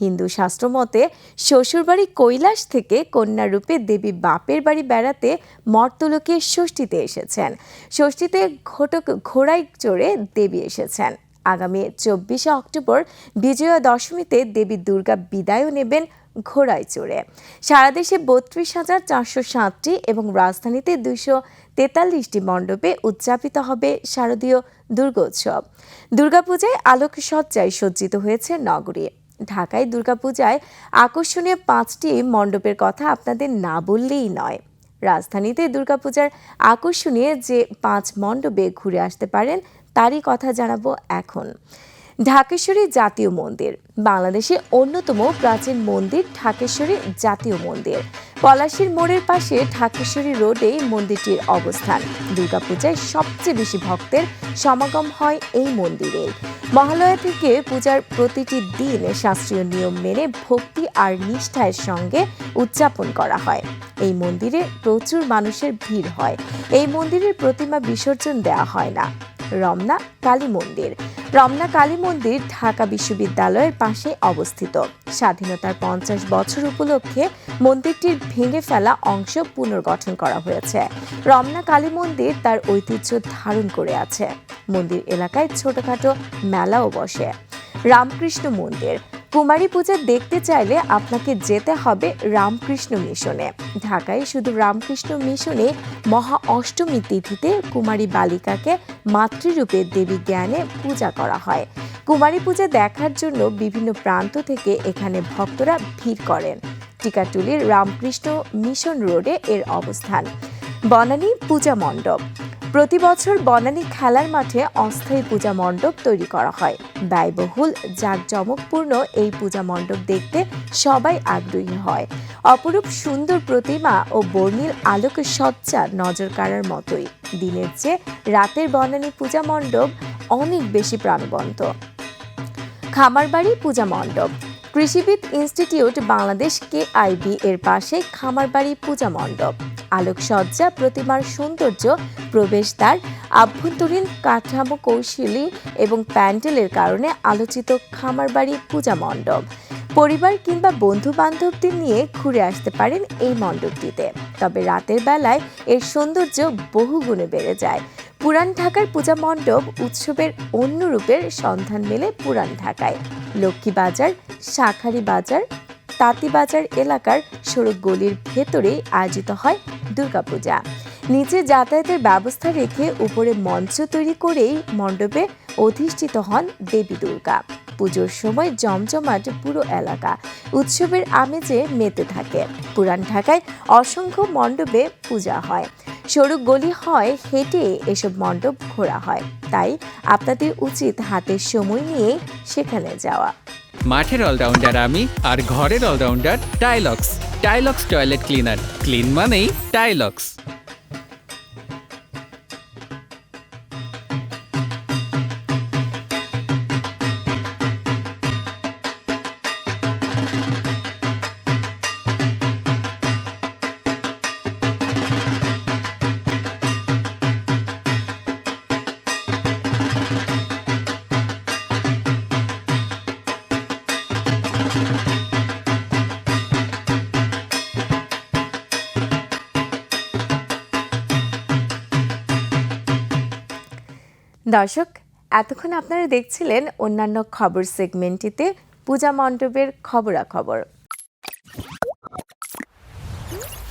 হিন্দু শাস্ত্র মতে, শ্বশুরবাড়ি কৈলাস থেকে কন্যারূপে দেবী বাপের বাড়ি বেড়াতে মর্তলোকে ষষ্ঠীতে এসেছেন। ষষ্ঠীতে ঘটক ঘোড়ায় চড়ে দেবী এসেছেন। আগামী চব্বিশে অক্টোবর বিজয়া দশমীতে দেবী দুর্গা বিদায়ও নেবেন ঘোড়ায় চড়ে। সারা দেশে বত্রিশ হাজার চারশো সাতটি এবং রাজধানীতে দুইশো তেতাল্লিশটি মণ্ডপে উদযাপিত হবে শারদীয় দুর্গোৎসব। দুর্গাপূজায় আলোকসজ্জায় সজ্জিত হয়েছে নগরী। ঢাকায় দুর্গাপূজায় আকর্ষণীয় পাঁচটি মণ্ডপের কথা আপনাদের না বললেই নয়। রাজধানীতে দুর্গাপূজার আকর্ষণীয় যে পাঁচ মণ্ডপে ঘুরে আসতে পারেন, তারই কথা জানাব এখন। ঢাকেশ্বরী জাতীয় মন্দির, বাংলাদেশের অন্যতম প্রাচীন মন্দির ঢাকেশ্বরী জাতীয় মন্দির। পলাশীর মোড়ের পাশে ঢাকেশ্বরী রোডে মন্দিরটির অবস্থান। দুর্গাপূজায় সবচেয়ে বেশি ভক্তের সমাগম হয় এই মন্দিরে। মহালয়া থেকে পূজার প্রতিটি দিন শাস্ত্রীয় নিয়ম মেনে ভক্তি আর নিষ্ঠার সঙ্গে উদযাপন করা হয়। এই মন্দিরে প্রচুর মানুষের ভিড় হয়। এই মন্দিরের প্রতিমা বিসর্জন দেওয়া হয় না। রমনা, কালী মন্দির। রমনা কালী মন্দির ঢাকা বিশ্ববিদ্যালয়ের পাশে অবস্থিত। স্বাধীনতার পঞ্চাশ বছর উপলক্ষে মন্দিরটির ভেঙে ফেলা অংশ পুনর্গঠন করা হয়েছে। রমনা কালী মন্দির তার ঐতিহ্য ধারণ করে আছে। মন্দির এলাকায় ছোটখাটো মেলাও বসে। রামকৃষ্ণ মন্দির কুমারী পূজা দেখতে চাইলে আপনাকে যেতে হবে রামকৃষ্ণ মিশনে। ঢাকায় শুধু রামকৃষ্ণ মিশনে মহা অষ্টমী তিথিতে কুমারী বালিকাকে মাতৃরূপে দেবী জ্ঞানে পূজা করা হয়। কুমারী পূজা দেখার জন্য বিভিন্ন প্রান্ত থেকে এখানে ভক্তরা ভিড় করেন। টিকাটুলির রামকৃষ্ণ মিশন রোডে এর অবস্থান। বনানী পূজা মণ্ডপ। প্রতি বছর বনানী খেলার মাঠে অস্থায়ী পূজা মণ্ডপ তৈরি করা হয়। ব্যয়বহুল, জাঁকজমকপূর্ণ এই পূজা মণ্ডপ দেখতে সবাই আগ্রহী হয়। অপরূপ সুন্দর প্রতিমা ও বর্ণিল আলোক সজ্জা নজর কাড়ার মতোই। দিনের চেয়ে রাতের বনানী পূজা মণ্ডপ অনেক বেশি প্রাণবন্ত। খামারবাড়ি পূজা মণ্ডপ। কৃষিবিদ ইনস্টিটিউট বাংলাদেশ কে কেআইবি এর পাশে খামারবাড়ি পূজা মণ্ডপ। আলোকসজ্জা, প্রতিমার সৌন্দর্য, প্রবেশদ্বার, আভ্যন্তরীণ কাঠামো কৌশলী এবং প্যান্ডেলের কারণে আলোচিত খামারবাড়ি, পূজা মণ্ডপ। পরিবার কিংবা বন্ধু বান্ধবদের নিয়ে ঘুরে আসতে পারেন এই মণ্ডপটিতে। তবে রাতের বেলায় এর সৌন্দর্য বহুগুণে বেড়ে যায়। পুরান ঢাকার পূজা মণ্ডপ উৎসবের অন্য রূপের সন্ধান মেলে পুরান ঢাকায়। লক্ষ্মী বাজার শাখারি বাজার তাঁতিবাজার এলাকার সড়ক গলির ভেতরে আয়োজিত হয় দুর্গাপূজা। নিচে যাতায়াতের ব্যবস্থা রেখে উপরে মঞ্চ তৈরি করেই মণ্ডপে অধিষ্ঠিত হন দেবী দুর্গা। পুজোর সময় জমজমাট পুরো এলাকা উৎসবের আমেজে মেতে থাকে। পুরান ঢাকায় অসংখ্য মণ্ডপে পূজা হয়। সরু গলি হয়, হেঁটে এসব মণ্ডপ ঘোরা হয়। তাই আপনাদের উচিত হাতের সময় নিয়ে সেখানে যাওয়া। মাঠের অলরাউন্ডার আমি আর ঘরের allrounder Tylox. Tylox toilet cleaner. Clean মানেই টাইলক্স। দর্শক এতক্ষণ আপনারা দেখছিলেন অন্যান্য খবর সেগমেন্টটিতে পূজা মণ্ডপের খবরাখবর।